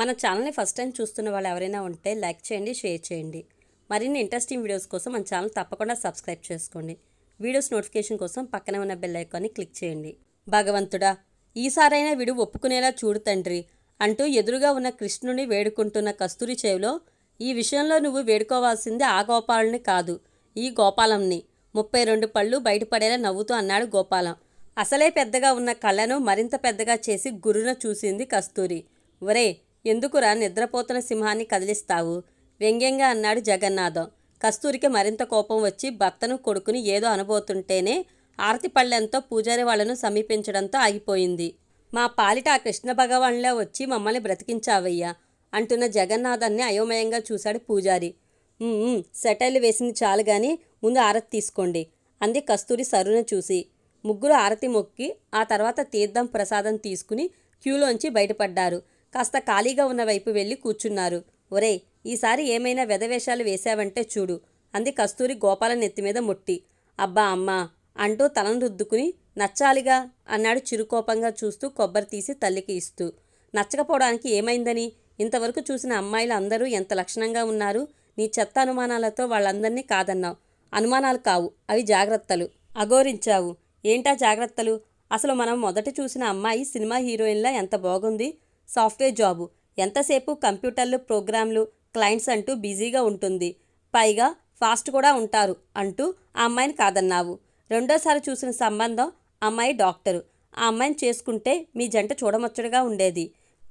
మన ఛానల్ని first time చూస్తున్న వాళ్ళు ఎవరైనా ఉంటే లైక్ చేయండి షేర్ చేయండి. మరిన్ని ఇంట్రెస్టింగ్ వీడియోస్ కోసం మన ఛానల్ తప్పకుండా సబ్స్క్రైబ్ చేసుకోండి. వీడియోస్ నోటిఫికేషన్ కోసం పక్కనే ఉన్న బెల్ ఐకాన్ని క్లిక్ చేయండి. భగవంతుడా ఈసారైనా వీడు ఒప్పుకునేలా చూడు తండ్రి. అంటూ ఎదురుగా ఉన్న కృష్ణుని వేడుకుంటున్న కస్తూరి చెవిలో ఈ విషయంలో నువ్వు వేడుకోవాల్సింది ఆ గోపాలని కాదు ఈ గోపాలంని. ముప్పై రెండు పళ్ళు బయటపడేలా నవ్వుతూ అన్నాడు గోపాలం. అసలే పెద్దగా ఉన్న కళ్ళను మరింత పెద్దగా చేసి గురున చూసింది కస్తూరి. ఒరే ఎందుకురా నిద్రపోతున్న సింహాన్ని కదిలిస్తావు? వ్యంగ్యంగా అన్నాడు జగన్నాథం. కస్తూరికి మరింత కోపం వచ్చి భర్తను కొడుకుని ఏదో అనబోతుంటేనే ఆరతి పళ్ళెంతో పూజారి వాళ్ళను సమీపించడంతో ఆగిపోయింది. మా పాలిట ఆ కృష్ణ భగవాన్లో వచ్చి మమ్మల్ని బ్రతికించావయ్యా అంటున్న జగన్నాథాన్ని అయోమయంగా చూశాడు పూజారి. సెటైల్ వేసింది చాలు గాని ముందు ఆరతి తీసుకోండి అంది కస్తూరి సరున చూసి. ముగ్గురు ఆరతి మొక్కి ఆ తర్వాత తీర్థం ప్రసాదం తీసుకుని క్యూలోంచి బయటపడ్డారు. కాస్త ఖాళీగా ఉన్న వైపు వెళ్ళి కూర్చున్నారు. ఒరే ఈసారి ఏమైనా వెధవేషాలు వేశావంటే చూడు అంది కస్తూరి గోపాల నెత్తి మీద ముట్టి. అబ్బా అమ్మా అంటూ తలను రుద్దుకుని నచ్చాలిగా అన్నాడు చిరుకోపంగా చూస్తూ కొబ్బరి తీసి తల్లికి ఇస్తూ. నచ్చకపోవడానికి ఏమైందని? ఇంతవరకు చూసిన అమ్మాయిలు అందరూ ఎంత లక్షణంగా ఉన్నారు? నీ చెత్త అనుమానాలతో వాళ్ళందరినీ కాదన్నావు. అనుమానాలు కావు అవి జాగ్రత్తలు. అఘోరించావు. ఏంటా జాగ్రత్తలు? అసలు మనం మొదట చూసిన అమ్మాయి సినిమా హీరోయిన్లా ఎంత బాగుంది? Software job. ఎంతసేపు కంప్యూటర్లు ప్రోగ్రాంలు క్లయింట్స్ అంటూ బిజీగా ఉంటుంది. పైగా ఫాస్ట్ కూడా ఉంటారు అంటూ ఆ అమ్మాయిని కాదన్నావు. రెండోసారి చూసిన సంబంధం అమ్మాయి డాక్టరు. ఆ అమ్మాయిని చేసుకుంటే మీ జంట చూడముచ్చటగా ఉండేది.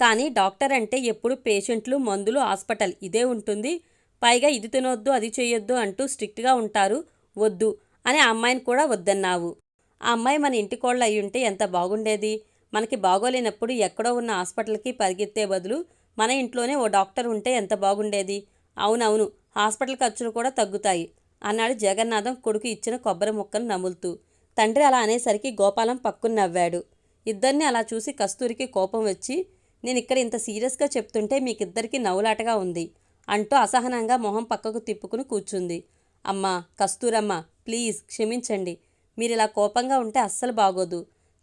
కానీ డాక్టర్ అంటే ఎప్పుడు పేషెంట్లు మందులు హాస్పిటల్ ఇదే ఉంటుంది. పైగా ఇది తినొద్దు అది చేయొద్దు అంటూ స్ట్రిక్ట్గా ఉంటారు. వద్దు అని ఆ అమ్మాయిని కూడా వద్దన్నావు. ఆ అమ్మాయి మన ఇంటి కోళ్ళు అయి ఉంటే ఎంత బాగుండేది? మనకి బాగోలేనప్పుడు ఎక్కడో ఉన్న హాస్పిటల్కి పరిగెత్తే బదులు మన ఇంట్లోనే ఓ డాక్టర్ ఉంటే ఎంత బాగుండేది? అవునవును హాస్పిటల్ ఖర్చులు కూడా తగ్గుతాయి అన్నాడు జగన్నాథం కొడుకు ఇచ్చిన కొబ్బరి ముక్కను నములుతూ. తండ్రి అలా అనేసరికి గోపాలం పక్కున నవ్వాడు. ఇద్దరిని అలా చూసి కస్తూరికి కోపం వచ్చి నేను ఇక్కడ ఇంత సీరియస్గా చెప్తుంటే మీకిద్దరికీ నవ్వులాటగా ఉంది అంటూ అసహనంగా మొహం పక్కకు తిప్పుకుని కూర్చుంది. అమ్మా కస్తూరమ్మ ప్లీజ్ క్షమించండి మీరు ఇలా కోపంగా ఉంటే అస్సలు బాగోదు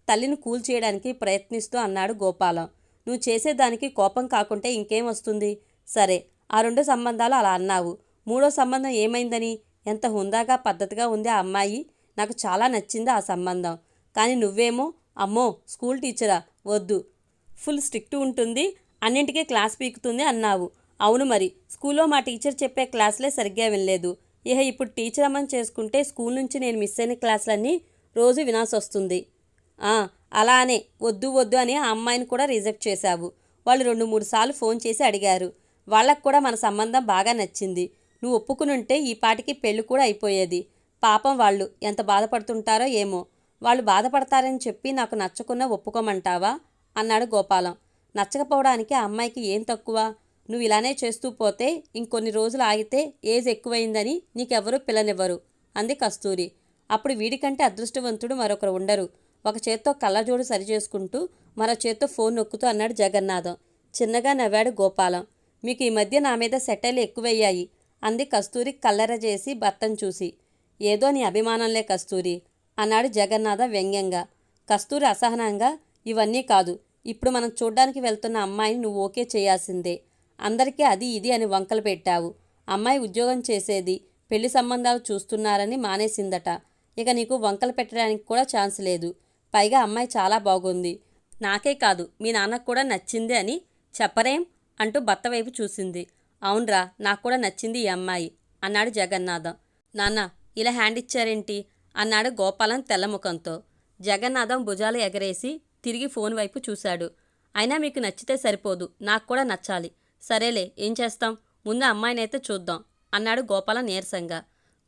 తల్లిని కూల్ చేయడానికి ప్రయత్నిస్తూ అన్నాడు గోపాలం. నువ్వు చేసేదానికి కోపం కాకుంటే ఇంకేం వస్తుంది? సరే ఆ రెండు సంబంధాలు అలా అన్నావు. మూడో సంబంధం ఏమైందని? ఎంత హుందాగా పద్ధతిగా ఉంది ఆ అమ్మాయి? నాకు చాలా నచ్చింది ఆ సంబంధం. కానీ నువ్వేమో అమ్మో స్కూల్ టీచరా? వద్దు. ఫుల్ స్ట్రిక్ట్ ఉంటుంది అన్నింటికీ క్లాస్ పీకుతుంది అన్నావు. అవును మరి స్కూల్లో మా టీచర్ చెప్పే క్లాసులే సరిగ్గా వినలేదు. ఇహ ఇప్పుడు టీచర్ అమ్మని చేసుకుంటే స్కూల్ నుంచి నేను మిస్ అయిన క్లాసులన్నీ రోజు వినాల్సి వస్తుంది అలానే వద్దు వద్దు అని ఆ అమ్మాయిని కూడా రిజెక్ట్ చేశావు. వాళ్ళు రెండు మూడు సార్లు ఫోన్ చేసి అడిగారు. వాళ్ళకు కూడా మన సంబంధం బాగా నచ్చింది. నువ్వు ఒప్పుకునుంటే ఈ పాటికి పెళ్ళి కూడా అయిపోయేది. పాపం వాళ్ళు ఎంత బాధపడుతుంటారో ఏమో. వాళ్ళు బాధపడతారని చెప్పి నాకు నచ్చకున్నా ఒప్పుకోమంటావా? అన్నాడు గోపాలం. నచ్చకపోవడానికి ఆ అమ్మాయికి ఏం తక్కువ? నువ్వు ఇలానే చేస్తూ పోతే ఇంకొన్ని రోజులు ఆగితే ఏజ్ ఎక్కువైందని నీకెవరూ పిల్లనివ్వరు అంది కస్తూరి. అప్పుడు వీడికంటే అదృష్టవంతుడు మరొకరు ఉండరు. ఒక చేత్తో కళ్ళజోడు సరిచేసుకుంటూ మరో చేత్తో ఫోన్ నొక్కుతూ అన్నాడు జగన్నాథం. చిన్నగా నవ్వాడు గోపాలం. మీకు ఈ మధ్య నా మీద సెటైలు ఎక్కువయ్యాయి అంది కస్తూరి కల్లెర చేసి భర్తను చూసి. ఏదో నీ అభిమానంలే కస్తూరి అన్నాడు జగన్నాథ వ్యంగ్యంగా. కస్తూరి అసహనంగా ఇవన్నీ కాదు. ఇప్పుడు మనం చూడ్డానికి వెళ్తున్న అమ్మాయిని నువ్వు ఓకే చేయాల్సిందే. అందరికీ అది ఇది అని వంకలు పెట్టావు. అమ్మాయి ఉద్యోగం చేసేది పెళ్ళి సంబంధాలు చూస్తున్నారని మానేసిందట. ఇక నీకు వంకలు పెట్టడానికి కూడా ఛాన్స్ లేదు. పైగా అమ్మాయి చాలా బాగుంది. నాకే కాదు మీ నాన్నకు కూడా నచ్చింది అని చెప్పరేం? అంటూ భర్త వైపు చూసింది. అవునరా నాకు కూడా నచ్చింది ఈ అమ్మాయి అన్నాడు జగన్నాథం. నాన్న ఇలా హ్యాండ్ ఇచ్చారేంటి? అన్నాడు గోపాలం తెల్లముఖంతో. జగన్నాథం భుజాలు ఎగరేసి తిరిగి ఫోన్ వైపు చూశాడు. అయినా మీకు నచ్చితే సరిపోదు నాకు కూడా నచ్చాలి. సరేలే ఏం చేస్తాం? ముందు అమ్మాయినైతే చూద్దాం అన్నాడు గోపాలం నీరసంగా.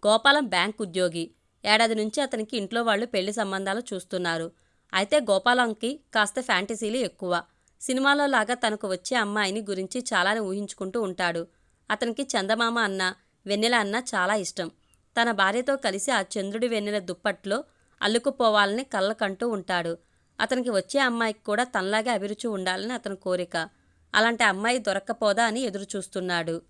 గోపాలం బ్యాంక్ ఉద్యోగి. ఏడాది నుంచి అతనికి ఇంట్లో వాళ్ళు పెళ్ళి సంబంధాలు చూస్తున్నారు. అయితే గోపాలంకి కాస్త ఫ్యాంటసీలు ఎక్కువ. సినిమాలో లాగా తనకు వచ్చే అమ్మాయిని గురించి చాలానే ఊహించుకుంటూ ఉంటాడు. అతనికి చందమామ అన్న వెన్నెల అన్న చాలా ఇష్టం. తన భార్యతో కలిసి ఆ చంద్రుడి వెన్నెల దుప్పట్లో అల్లుకుపోవాలని కళ్ళకంటూ ఉంటాడు. అతనికి వచ్చే అమ్మాయికి కూడా తనలాగే అభిరుచి ఉండాలని అతని కోరిక. అలాంటి అమ్మాయి దొరక్కపోదా అని ఎదురుచూస్తున్నాడు.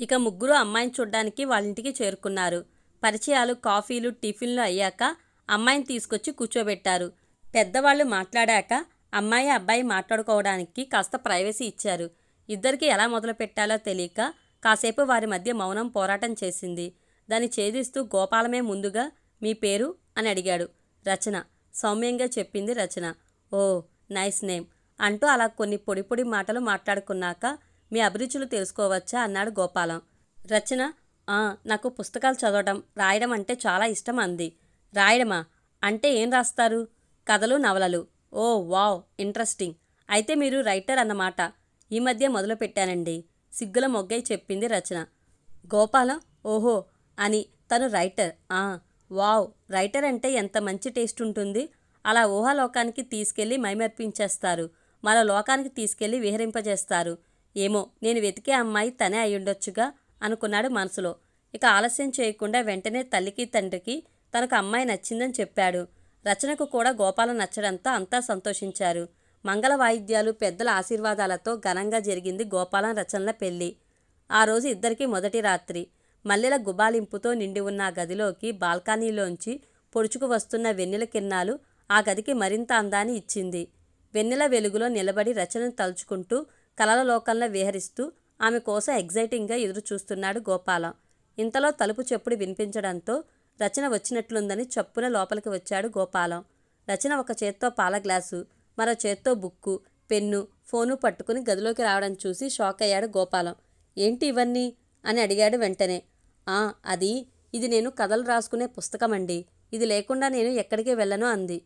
ఇక ముగ్గురు అమ్మాయిని చూడ్డానికి వాళ్ళింటికి చేరుకున్నారు. పరిచయాలు కాఫీలు టిఫిన్లు అయ్యాక అమ్మాయిని తీసుకొచ్చి కూర్చోబెట్టారు. పెద్దవాళ్ళు మాట్లాడాక అమ్మాయి అబ్బాయి మాట్లాడుకోవడానికి కాస్త ప్రైవసీ ఇచ్చారు. ఇద్దరికి ఎలా మొదలు పెట్టాలో తెలియక కాసేపు వారి మధ్య మౌనం పోరాటం చేసింది. దాన్ని ఛేదిస్తూ గోపాలమే ముందుగా మీ పేరు అని అడిగాడు. రచన. సౌమ్యంగా చెప్పింది రచన. ఓ నైస్ నేమ్ అంటూ అలా కొన్ని పొడి పొడి మాటలు మాట్లాడుకున్నాక మీ అభిరుచులు తెలుసుకోవచ్చా అన్నాడు గోపాలం. రచన. నాకు పుస్తకాలు చదవడం రాయడం అంటే చాలా ఇష్టం అంది. రాయడమా? అంటే ఏం రాస్తారు? కథలు నవలలు. Oh wow interesting. అయితే మీరు రైటర్ అన్నమాట. ఈ మధ్య మొదలుపెట్టానండి. సిగ్గుల మొగ్గై చెప్పింది రచన. గోపాలం ఓహో అని తను రైటర్. ఆ వావ్ రైటర్ అంటే ఎంత మంచి టేస్ట్ ఉంటుంది. అలా ఊహాలోకానికి తీసుకెళ్ళి మైమర్పించేస్తారు. మరో లోకానికి తీసుకెళ్ళి విహరింపజేస్తారు. ఏమో నేను వెతికే అమ్మాయి తనే అయ్యుండొచ్చుగా. అనుకున్నాడు మనసులో. ఇక ఆలస్యం చేయకుండా వెంటనే తల్లికి తండ్రికి తనకు అమ్మాయి నచ్చిందని చెప్పాడు. రచనకు కూడా గోపాల నచ్చడంతో అంతా సంతోషించారు. మంగళ వాయిద్యాలు పెద్దల ఆశీర్వాదాలతో ఘనంగా జరిగింది గోపాలం రచనల పెళ్ళి. ఆ రోజు ఇద్దరికీ మొదటి రాత్రి. మల్లెల గుబాలింపుతో నిండి ఉన్న ఆ గదిలోకి బాల్కనీలోంచి పొడుచుకు వస్తున్న వెన్నెల కిరణాలు ఆ గదికి మరింత అందాన్ని ఇచ్చింది. వెన్నెల వెలుగులో నిలబడి రచనను తలుచుకుంటూ కలల లోకంలో విహరిస్తూ ఆమె కోసం ఎగ్జైటింగ్గా ఎదురు చూస్తున్నాడు గోపాలం. ఇంతలో తలుపు చెప్పుడు వినిపించడంతో రచన వచ్చినట్లుందని చప్పున లోపలికి వచ్చాడు గోపాలం. రచన ఒక చేత్తో పాల గ్లాసు మరో చేత్తో బుక్కు పెన్ను ఫోను పట్టుకుని గదిలోకి రావడం చూసి షాక్ అయ్యాడు గోపాలం. ఏంటి ఇవన్నీ? అని అడిగాడు వెంటనే. ఆ అది ఇది నేను కథలు రాసుకునే పుస్తకం అండి ఇది లేకుండా నేను ఎక్కడికి వెళ్ళను అంది.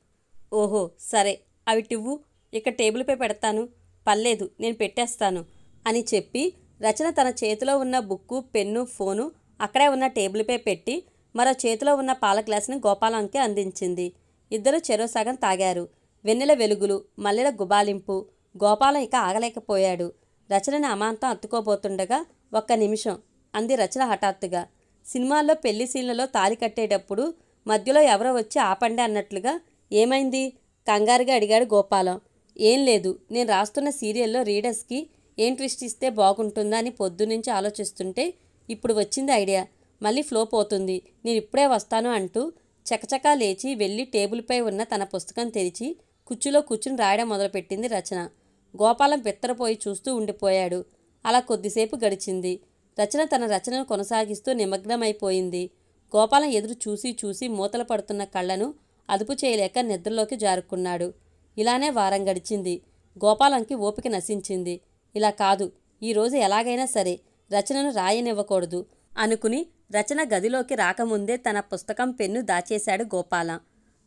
ఓహో సరే అవి టివ్వు. ఇక టేబుల్పై పెడతాను. పర్లేదు నేను పెట్టేస్తాను అని చెప్పి రచన తన చేతిలో ఉన్న బుక్కు పెన్ను ఫోను అక్కడే ఉన్న టేబుల్పై పెట్టి మరో చేతిలో ఉన్న పాల గ్లాసుని గోపాలంకి అందించింది. ఇద్దరు చెరో సగం తాగారు. వెన్నెల వెలుగులు మల్లెల గుబాలింపు. గోపాలం ఇక ఆగలేకపోయాడు. రచనని అమాంతం అత్తుకోబోతుండగా ఒక్క నిమిషం అంది రచన హఠాత్తుగా. సినిమాల్లో పెళ్ళి సీన్లలో తాలి కట్టేటప్పుడు మధ్యలో ఎవరో వచ్చి ఆపండి అన్నట్లుగా ఏమైంది? కంగారుగా అడిగాడు గోపాలం. ఏం లేదు నేను రాస్తున్న సీరియల్లో రీడర్స్కి ఏం ట్విస్ట్ ఇస్తే బాగుంటుందా అని పొద్దునుంచి ఆలోచిస్తుంటే ఇప్పుడు వచ్చింది ఐడియా. మళ్ళీ ఫ్లో పోతుంది. నేను ఇప్పుడే వస్తాను అంటూ చకచకా లేచి వెళ్ళి టేబుల్పై ఉన్న తన పుస్తకం తెరిచి కుర్చీలో కూర్చుని రాయడం మొదలుపెట్టింది రచన. గోపాలం పెత్తరపోయి చూస్తూ ఉండిపోయాడు. అలా కొద్దిసేపు గడిచింది. రచన తన రచనను కొనసాగిస్తూ నిమగ్నమైపోయింది. గోపాలం ఎదురు చూసి చూసి మూతలు పడుతున్న కళ్ళను అదుపు చేయలేక నిద్రలోకి జారుకున్నాడు. ఇలానే వారం గడిచింది. గోపాలంకి ఓపిక నశించింది. ఇలా కాదు. ఈరోజు ఎలాగైనా సరే రచనను రాయనివ్వకూడదు అనుకుని రచన గదిలోకి రాకముందే తన పుస్తకం పెన్ను దాచేశాడు గోపాలం.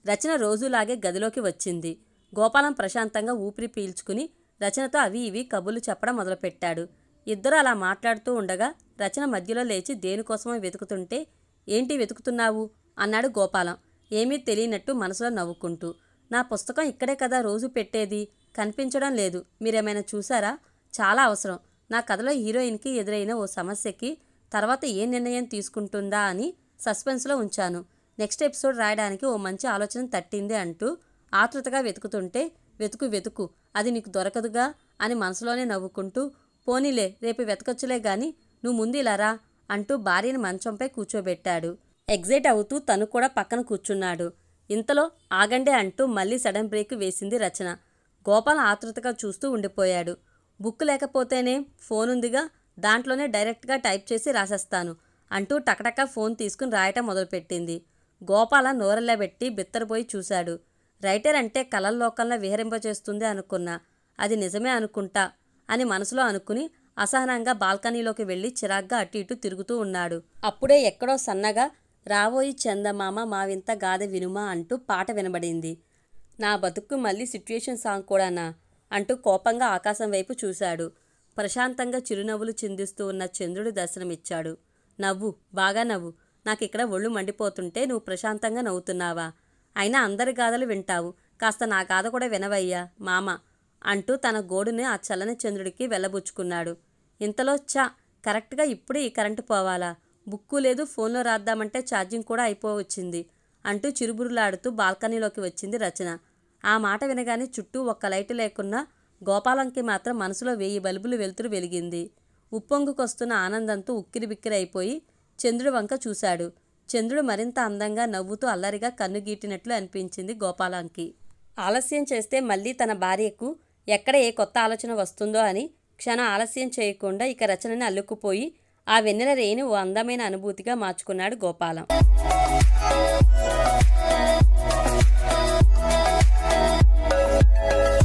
రచన రోజులాగే గదిలోకి వచ్చింది. గోపాలం ప్రశాంతంగా ఊపిరి పీల్చుకుని రచనతో అవి ఇవి కబుర్లు చెప్పడం మొదలుపెట్టాడు. ఇద్దరు అలా మాట్లాడుతూ ఉండగా రచన మధ్యలో లేచి దేనికోసమో వెతుకుతుంటే ఏంటి వెతుకుతున్నావు? అన్నాడు గోపాలం. ఏమీ తెలియనట్టు మనసులో నవ్వుకుంటూ. నా పుస్తకం ఇక్కడే కదా రోజు పెట్టేది? కనిపించడం లేదు. మీరేమైనా చూసారా? చాలా అవసరం. నా కథలో హీరోయిన్కి ఎదురైన ఓ సమస్యకి తర్వాత ఏ నిర్ణయం తీసుకుంటుందా అని సస్పెన్స్లో ఉంచాను. నెక్స్ట్ ఎపిసోడ్ రాయడానికి ఓ మంచి ఆలోచన తట్టింది అంటూ ఆతృతగా వెతుకుతుంటే వెతుకు వెతుకు అది నీకు దొరకదుగా? అని మనసులోనే నవ్వుకుంటూ పోనీలే రేపు వెతకొచ్చులే గాని నువ్వు ముందు ఇలా రా అంటూ భార్యని మంచంపై కూర్చోబెట్టాడు. ఎగ్జైట్ అవుతూ తను కూడా పక్కన కూర్చున్నాడు. ఇంతలో ఆగండే అంటూ మళ్ళీ సడన్ బ్రేక్ వేసింది రచన. గోపాల్ ఆతృతగా చూస్తూ ఉండిపోయాడు. బుక్ లేకపోతేనే ఫోన్ ఉందిగా దాంట్లోనే డైరెక్ట్గా టైప్ చేసి రాసేస్తాను అంటూ టకటక ఫోన్ తీసుకుని రాయటం మొదలుపెట్టింది. గోపాల నోరెళ్ళబెట్టి బిత్తరపోయి చూశాడు. రైటర్ అంటే కలల్లోకంలో విహరింపచేస్తుంది అనుకున్నా. అది నిజమే అనుకుంటా అని మనసులో అనుకుని అసహనంగా బాల్కనీలోకి వెళ్ళి చిరాగ్గా అటు ఇటు తిరుగుతూ ఉన్నాడు. అప్పుడే ఎక్కడో సన్నగా రావోయి చందమామ మా వింత గాథ వినుమా అంటూ పాట వినబడింది. నా బతుకు మళ్ళీ సిట్యుయేషన్ సాంగ్ కూడానా? అంటూ కోపంగా ఆకాశం వైపు చూశాడు. ప్రశాంతంగా చిరునవ్వులు చిందిస్తూ ఉన్న చంద్రుడు దర్శనమిచ్చాడు. నవ్వు బాగా నవ్వు. నాకిక్కడ ఒళ్ళు మండిపోతుంటే నువ్వు ప్రశాంతంగా నవ్వుతున్నావా? అయినా అందరి గాథలు వింటావు. కాస్త నా గాథ కూడా వినవయ్యా మామ అంటూ తన గోడుని ఆ చల్లని చంద్రుడికి వెళ్ళబుచ్చుకున్నాడు. ఇంతలో చా కరెక్ట్గా ఇప్పుడే ఈ కరెంటు పోవాలా? బుక్కు లేదు ఫోన్లో రాద్దామంటే ఛార్జింగ్ కూడా అయిపోవచ్చింది అంటూ చిరుబురులాడుతూ బాల్కనీలోకి వచ్చింది రచన. ఆ మాట వినగానే చుట్టూ ఒక్క లైటు లేకున్నా గోపాలంకి మాత్రం మనసులో వెయ్యి బల్బులు వెలుతురు వెలిగింది. ఉప్పొంగుకొస్తున్న ఆనందంతో ఉక్కిరి బిక్కిరి అయిపోయి చంద్రుడి వంక చూశాడు. చంద్రుడు మరింత అందంగా నవ్వుతూ అల్లరిగా కన్నుగీటినట్లు అనిపించింది గోపాలంకి ఆలస్యం చేస్తే మళ్ళీ తన భార్యకు ఎక్కడ ఏ కొత్త ఆలోచన వస్తుందో అని క్షణం ఆలస్యం చేయకుండా ఇక రచనని అల్లుకుపోయి ఆ వెన్నెల రేయిని ఓ అందమైన అనుభూతిగా మార్చుకున్నాడు గోపాలం.